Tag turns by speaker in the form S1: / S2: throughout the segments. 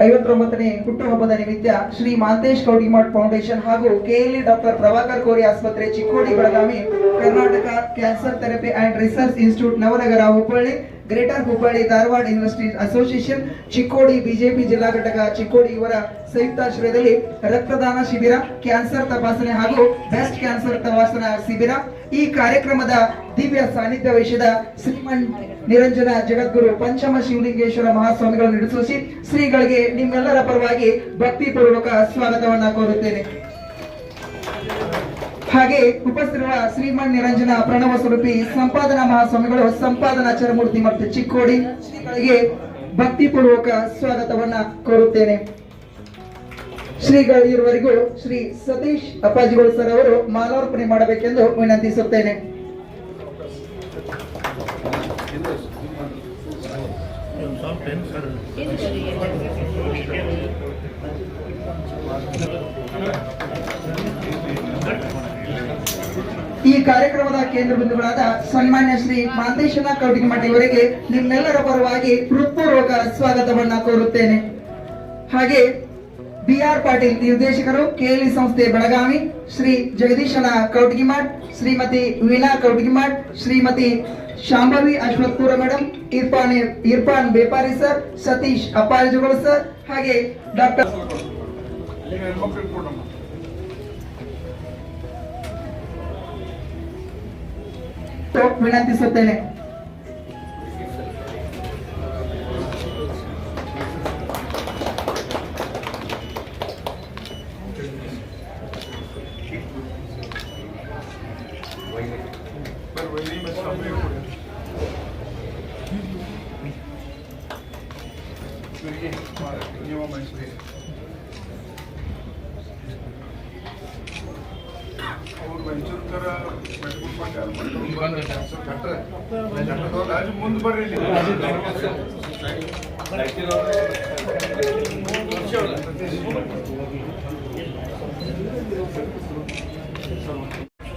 S1: ಐವತ್ತೊಂಬತ್ತನೇ ಹುಟ್ಟುಹಬ್ಬದ ನಿಮಿತ್ತ ಶ್ರೀ ಮಾಂತೇಶ್ ಕೌಟಿಮಠ್ ಫೌಂಡೇಶನ್ ಹಾಗೂ ಕೆಎಲ್ಇ ಡಾಕ್ಟರ್ ಪ್ರಭಾಕರ್ ಕೋರಿ ಆಸ್ಪತ್ರೆ Chikkodi Belagavi, Karnataka cancer therapy and research institute Navanagar Hubballi greater Hubballi Dharwad industries association, Chikkodi BJP ಜಿಲ್ಲಾ ಘಟಕ, ಚಿಕ್ಕೋಡಿ ಇವರ ಸಂಯುಕ್ತಾಶ್ರಯದಲ್ಲಿ ರಕ್ತದಾನ ಶಿಬಿರ, ಕ್ಯಾನ್ಸರ್ ತಪಾಸಣೆ ಹಾಗೂ ಬೆಸ್ಟ್ ಕ್ಯಾನ್ಸರ್ ತಪಾಸಣಾ ಶಿಬಿರ. ಈ ಕಾರ್ಯಕ್ರಮದ ದಿವ್ಯ ಸಾನ್ನಿಧ್ಯ ವಹಿಸಿದ ಶ್ರೀಮನ್ ನಿರಂಜನ ಜಗದ್ಗುರು ಪಂಚಮ ಶಿವಲಿಂಗೇಶ್ವರ ಮಹಾಸ್ವಾಮಿಗಳನ್ನು ನಡೆಸೋಸಿ ಶ್ರೀಗಳಿಗೆ ನಿಮ್ಮೆಲ್ಲರ ಪರವಾಗಿ ಭಕ್ತಿಪೂರ್ವಕ ಸ್ವಾಗತವನ್ನ ಕೋರುತ್ತೇನೆ. ಹಾಗೆ ಉಪಸ್ಥಿರುವ ಶ್ರೀಮನ್ ನಿರಂಜನ ಪ್ರಣವ ಸ್ವರೂಪಿ ಸಂಪಾದನಾ ಮಹಾಸ್ವಾಮಿಗಳು, ಸಂಪಾದನಾ ಚರಮೂರ್ತಿ ಮತ್ತು ಚಿಕ್ಕೋಡಿ ಶ್ರೀಗಳಿಗೆ ಭಕ್ತಿಪೂರ್ವಕ ಸ್ವಾಗತವನ್ನ ಕೋರುತ್ತೇನೆ. ಶ್ರೀಗಳು ಇರುವರೆಗೂ ಶ್ರೀ ಸತೀಶ್ ಅಪ್ಪಾಜಿಗಳು ಸರ್ ಅವರು ಮಾಲಾರ್ಪಣೆ ಮಾಡಬೇಕೆಂದು ವಿನಂತಿಸುತ್ತೇನೆ. ಈ ಕಾರ್ಯಕ್ರಮದ ಕೇಂದ್ರ ಬಿಂದುಗಳಾದ ಸನ್ಮಾನ್ಯ ಶ್ರೀ ಮಾಂತೇಶನ ಕೌಟಿಮಠ ನಿಮ್ಮೆಲ್ಲರ ಪರವಾಗಿ ಹೃತ್ಪೂರ್ವಕ ಸ್ವಾಗತವನ್ನ ಕೋರುತ್ತೇನೆ. ಹಾಗೆ ಬಿ ಆರ್ ಪಾಟೀಲ್ ನಿರ್ದೇಶಕರು, ಕೆಎಲ್ಇ ಸಂಸ್ಥೆ ಬೆಳಗಾವಿ, ಶ್ರೀ ಜಗದೀಶನ ಕೌಟಗಿಮಠ್ ಶ್ರೀಮತಿ ವೀಣಾ ಕೌಟಗಿಮಠ್ ಶ್ರೀಮತಿ ಶಾಂಭವಿ ಅಶ್ವತ್ಪುರ ಮೇಡಮ್ ಇರ್ಫಾನ್ ಇರ್ಫಾನ್ ಬೇಪಾರಿ ಸರ್, ಸತೀಶ್ ಅಪ್ಪಾಜಿಗಳು ಸರ್, ಹಾಗೆ ಡಾಕ್ಟರ್ टोप दिसत आहे. ವಿನಂತಿಸುತ್ತೇನೆ
S2: ಮುಂದೆ ಬರ್ರಿ.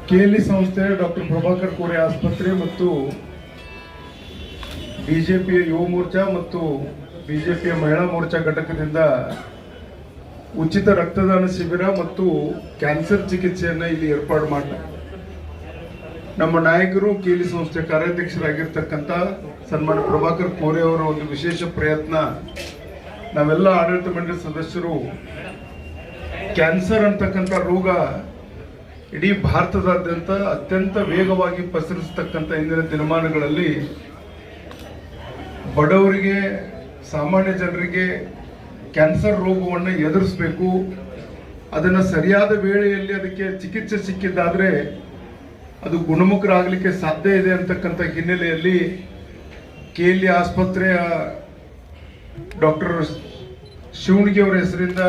S2: ಕೆಎಲ್ಇ ಸಂಸ್ಥೆ ಡಾಕ್ಟರ್ ಪ್ರಭಾಕರ್ ಕೋರೆ ಆಸ್ಪತ್ರೆ ಮತ್ತು ಬಿಜೆಪಿಯ ಯುವ ಮೋರ್ಚಾ ಮತ್ತು ಬಿಜೆಪಿಯ ಮಹಿಳಾ ಮೋರ್ಚಾ ಘಟಕದಿಂದ ಉಚಿತ ರಕ್ತದಾನ ಶಿಬಿರ ಮತ್ತು ಕ್ಯಾನ್ಸರ್ ಚಿಕಿತ್ಸೆಯನ್ನು ಇಲ್ಲಿ ಏರ್ಪಾಡು ಮಾಡ ನಮ್ಮ ನಾಯಕರು ಕೀಲಿ ಸಂಸ್ಥೆ ಕಾರ್ಯಾಧ್ಯಕ್ಷರಾಗಿರ್ತಕ್ಕಂಥ ಸನ್ಮಾನ ಪ್ರಭಾಕರ್ ಕೋರೆ ಅವರ ಒಂದು ವಿಶೇಷ ಪ್ರಯತ್ನ. ನಾವೆಲ್ಲ ಆಡಳಿತ ಮಂಡಳಿ ಸದಸ್ಯರು ಕ್ಯಾನ್ಸರ್ ಅಂತಕ್ಕಂಥ ರೋಗ ಇಡೀ ಭಾರತದಾದ್ಯಂತ ಅತ್ಯಂತ ವೇಗವಾಗಿ ಪಸರಿಸ್ತಕ್ಕಂಥ ಇಂದಿನ ದಿನಮಾನಗಳಲ್ಲಿ ಬಡವರಿಗೆ, ಸಾಮಾನ್ಯ ಜನರಿಗೆ ಕ್ಯಾನ್ಸರ್ ರೋಗವನ್ನು ಎದುರಿಸಬೇಕು. ಅದನ್ನು ಸರಿಯಾದ ವೇಳೆಯಲ್ಲಿ ಅದಕ್ಕೆ ಚಿಕಿತ್ಸೆ ಸಿಕ್ಕಿದ್ದಾದರೆ ಅದು ಗುಣಮುಖರಾಗಲಿಕ್ಕೆ ಸಾಧ್ಯ ಇದೆ ಅಂತಕ್ಕಂಥ ಹಿನ್ನೆಲೆಯಲ್ಲಿ ಕೆ ಎಲ್ ಆಸ್ಪತ್ರೆಯ ಡಾಕ್ಟರ್ ಶಿವಣಿಗೆ ಅವರ ಹೆಸರಿಂದ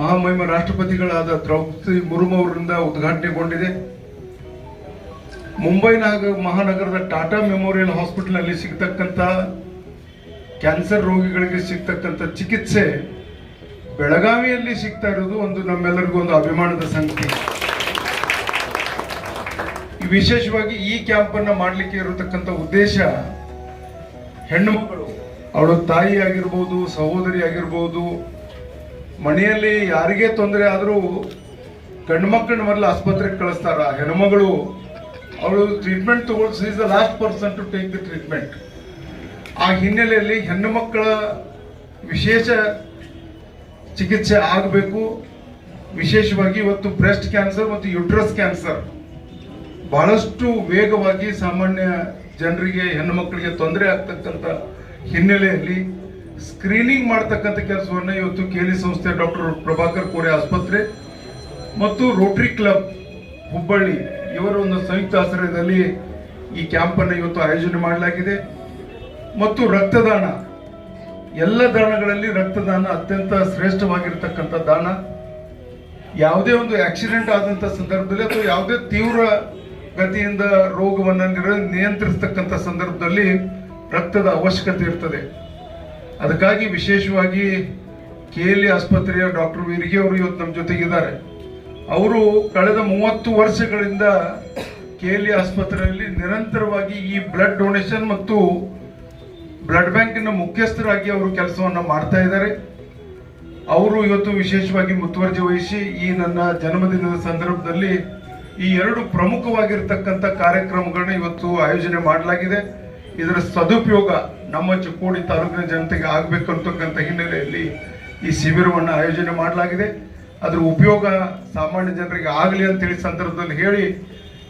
S2: ಮಹಾಮಹಿಮ ರಾಷ್ಟ್ರಪತಿಗಳಾದ ದ್ರೌಪದಿ ಮುರ್ಮು ಅವರಿಂದ ಉದ್ಘಾಟನೆಗೊಂಡಿದೆ. ಮುಂಬೈನಾಗ ಮಹಾನಗರದ ಟಾಟಾ ಮೆಮೋರಿಯಲ್ ಹಾಸ್ಪಿಟಲ್ನಲ್ಲಿ ಸಿಗ್ತಕ್ಕಂಥ ಕ್ಯಾನ್ಸರ್ ರೋಗಿಗಳಿಗೆ ಸಿಗ್ತಕ್ಕಂಥ ಚಿಕಿತ್ಸೆ ಬೆಳಗಾವಿಯಲ್ಲಿ ಸಿಗ್ತಾ ಇರೋದು ಒಂದು ನಮ್ಮೆಲ್ಲರಿಗೂ ಒಂದು ಅಭಿಮಾನದ ಸಂಗತಿ. ವಿಶೇಷವಾಗಿ ಈ ಕ್ಯಾಂಪ್ ಅನ್ನ ಮಾಡಲಿಕ್ಕೆ ಇರತಕ್ಕಂಥ ಉದ್ದೇಶ ಹೆಣ್ಣು ಮಕ್ಕಳು. ಅವಳ ತಾಯಿ ಆಗಿರ್ಬೋದು, ಸಹೋದರಿ ಆಗಿರ್ಬೋದು, ಮನೆಯಲ್ಲಿ ಯಾರಿಗೆ ತೊಂದರೆ ಆದರೂ ಗಂಡು ಮಕ್ಕಳನ್ನ ಮೊದಲು ಆಸ್ಪತ್ರೆಗೆ ಕಳಿಸ್ತಾರ. ಹೆಣ್ಮಗಳು ಅವಳು treatment ತಗೊಳ್ಸಿ is the last person to take the treatment ಆ ಹಿನ್ನೆಲೆಯಲ್ಲಿ ಹೆಣ್ಣು ಮಕ್ಕಳ ವಿಶೇಷ ಚಿಕಿತ್ಸೆ ಆಗಬೇಕು. ವಿಶೇಷವಾಗಿ ಇವತ್ತು ಬ್ರೆಸ್ಟ್ ಕ್ಯಾನ್ಸರ್ ಮತ್ತು ಯುಟ್ರಸ್ ಕ್ಯಾನ್ಸರ್. ಬಹಳಷ್ಟು ವೇಗವಾಗಿ ಸಾಮಾನ್ಯ ಜನರಿಗೆ, ಹೆಣ್ಣು ಮಕ್ಕಳಿಗೆ ತೊಂದರೆ ಆಗ್ತಕ್ಕಂಥ ಹಿನ್ನೆಲೆಯಲ್ಲಿ ಸ್ಕ್ರೀನಿಂಗ್ ಮಾಡ್ತಕ್ಕಂಥ ಕೆಲಸವನ್ನು ಇವತ್ತು ಕೇಲಿ ಸಂಸ್ಥೆ ಡಾಕ್ಟರ್ ಪ್ರಭಾಕರ್ ಕೋರೆ ಆಸ್ಪತ್ರೆ ಮತ್ತು ರೋಟರಿ ಕ್ಲಬ್ ಹುಬ್ಬಳ್ಳಿ ಇವರ ಒಂದು ಸಂಯುಕ್ತ ಆಶ್ರಯದಲ್ಲಿ ಈ ಕ್ಯಾಂಪನ್ನು ಇವತ್ತು ಆಯೋಜನೆ ಮಾಡಲಾಗಿದೆ. ಮತ್ತು ರಕ್ತದಾನ. ಎಲ್ಲ ದಾನಗಳಲ್ಲಿ ರಕ್ತದಾನ ಅತ್ಯಂತ ಶ್ರೇಷ್ಠವಾಗಿರ್ತಕ್ಕಂಥ ದಾನ. ಯಾವುದೇ ಒಂದು ಆಕ್ಸಿಡೆಂಟ್ ಆದಂಥ ಸಂದರ್ಭದಲ್ಲಿ ಅಥವಾ ಯಾವುದೇ ತೀವ್ರ ಗತಿಯಿಂದ ರೋಗವನ್ನು ನಿಯಂತ್ರಿಸ್ತಕ್ಕಂಥ ಸಂದರ್ಭದಲ್ಲಿ ರಕ್ತದ ಅವಶ್ಯಕತೆ ಇರ್ತದೆ. ಅದಕ್ಕಾಗಿ ವಿಶೇಷವಾಗಿ ಕೆ ಎಲ್ ಆಸ್ಪತ್ರೆಯ ಡಾಕ್ಟರ್ ವೀರ್ಗೆ ಅವರು ಇವತ್ತು ನಮ್ಮ ಜೊತೆಗಿದ್ದಾರೆ. ಅವರು ಕಳೆದ ಮೂವತ್ತು ವರ್ಷಗಳಿಂದ ಕೆ ಎಲ್ ಆಸ್ಪತ್ರೆಯಲ್ಲಿ ನಿರಂತರವಾಗಿ ಈ ಬ್ಲಡ್ ಡೊನೇಷನ್ ಮತ್ತು ಬ್ಲಡ್ ಬ್ಯಾಂಕಿನ ಮುಖ್ಯಸ್ಥರಾಗಿ ಅವರು ಕೆಲಸವನ್ನು ಮಾಡ್ತಾ ಇದ್ದಾರೆ. ಅವರು ಇವತ್ತು ವಿಶೇಷವಾಗಿ ಮುತುವರ್ಜಿ ವಹಿಸಿ ಈ ನನ್ನ ಜನ್ಮದಿನದ ಸಂದರ್ಭದಲ್ಲಿ ಈ ಎರಡು ಪ್ರಮುಖವಾಗಿರ್ತಕ್ಕಂಥ ಕಾರ್ಯಕ್ರಮಗಳನ್ನ ಇವತ್ತು ಆಯೋಜನೆ ಮಾಡಲಾಗಿದೆ. ಇದರ ಸದುಪಯೋಗ ನಮ್ಮ ಚಿಕ್ಕೋಡಿ ತಾಲೂಕಿನ ಜನತೆಗೆ ಆಗಬೇಕಂತಕ್ಕಂಥ ಹಿನ್ನೆಲೆಯಲ್ಲಿ ಈ ಶಿಬಿರವನ್ನು ಆಯೋಜನೆ ಮಾಡಲಾಗಿದೆ. ಅದರ ಉಪಯೋಗ ಸಾಮಾನ್ಯ ಜನರಿಗೆ ಆಗಲಿ ಅಂತೇಳಿ ಸಂದರ್ಭದಲ್ಲಿ ಹೇಳಿ,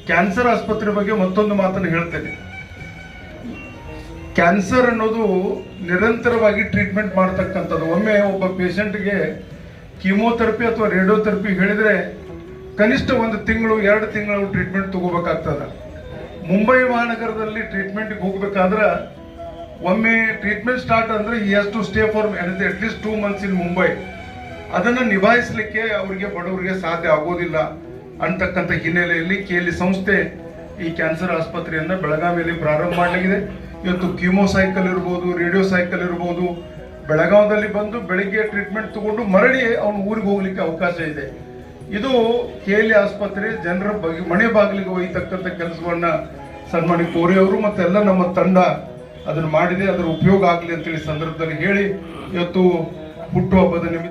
S2: ಕ್ಯಾನ್ಸರ್ ಆಸ್ಪತ್ರೆ ಬಗ್ಗೆ ಮತ್ತೊಂದು ಮಾತನ್ನು ಹೇಳ್ತೇನೆ. ಕ್ಯಾನ್ಸರ್ ಅನ್ನೋದು ನಿರಂತರವಾಗಿ ಟ್ರೀಟ್ಮೆಂಟ್ ಮಾಡ್ತಕ್ಕಂಥದ್ದು. ಒಮ್ಮೆ ಒಬ್ಬ ಪೇಷಂಟ್ಗೆ ಕೀಮೋಥೆರಪಿ ಅಥವಾ ರೇಡಿಯೋಥೆರಪಿ ಹೇಳಿದ್ರೆ ಕನಿಷ್ಠ ಒಂದು ತಿಂಗಳು, ಎರಡು ತಿಂಗಳು ಟ್ರೀಟ್ಮೆಂಟ್ ತಗೋಬೇಕಾಗ್ತದೆ. ಮುಂಬೈ ಮಹಾನಗರದಲ್ಲಿ ಟ್ರೀಟ್ಮೆಂಟ್ಗೆ ಹೋಗ್ಬೇಕಾದ್ರೆ ಒಮ್ಮೆ ಟ್ರೀಟ್ಮೆಂಟ್ ಸ್ಟಾರ್ಟ್ ಅಂದ್ರೆ ಈ to stay for at least two months in Mumbai ಅದನ್ನ ನಿಭಾಯಿಸಲಿಕ್ಕೆ ಅವರಿಗೆ, ಬಡವರಿಗೆ ಸಾಧ್ಯ ಆಗೋದಿಲ್ಲ ಅಂತಕ್ಕಂಥ ಹಿನ್ನೆಲೆಯಲ್ಲಿ ಕೇಲಿ ಸಂಸ್ಥೆ ಈ ಕ್ಯಾನ್ಸರ್ ಆಸ್ಪತ್ರೆಯನ್ನ ಬೆಳಗಾವಿಯಲ್ಲಿ ಪ್ರಾರಂಭ ಮಾಡಲಾಗಿದೆ ಇವತ್ತು ಕೀಮೋ ಸೈಕಲ್ ಇರ್ಬೋದು ರೇಡಿಯೋ ಸೈಕಲ್ ಇರ್ಬೋದು, ಬೆಳಗಾವದಲ್ಲಿ ಬಂದು ಬೆಳಿಗ್ಗೆ ಟ್ರೀಟ್ಮೆಂಟ್ ತಗೊಂಡು ಮರಳಿ ಅವನು ಊರಿಗೆ ಹೋಗ್ಲಿಕ್ಕೆ ಅವಕಾಶ ಇದೆ. ಇದು ಕೆ ಎಲ್ ಆಸ್ಪತ್ರೆ ಜನರ ಬಗ್ಗೆ ಮನೆ ಬಾಗಿಲಿಗೆ ಒಯ್ತಕ್ಕಂಥ ಕೆಲಸವನ್ನ ಸನ್ಮಾನಿ ಕೋರಿ ಅವರು ಮತ್ತೆಲ್ಲ ನಮ್ಮ ತಂಡ ಅದನ್ನು ಮಾಡಿದೆ, ಅದರ ಉಪಯೋಗ ಆಗಲಿ ಅಂತೇಳಿ ಸಂದರ್ಭದಲ್ಲಿ ಹೇಳಿ, ಇವತ್ತು ಹುಟ್ಟುಹಬ್ಬದ ನಿಮಿತ್ತ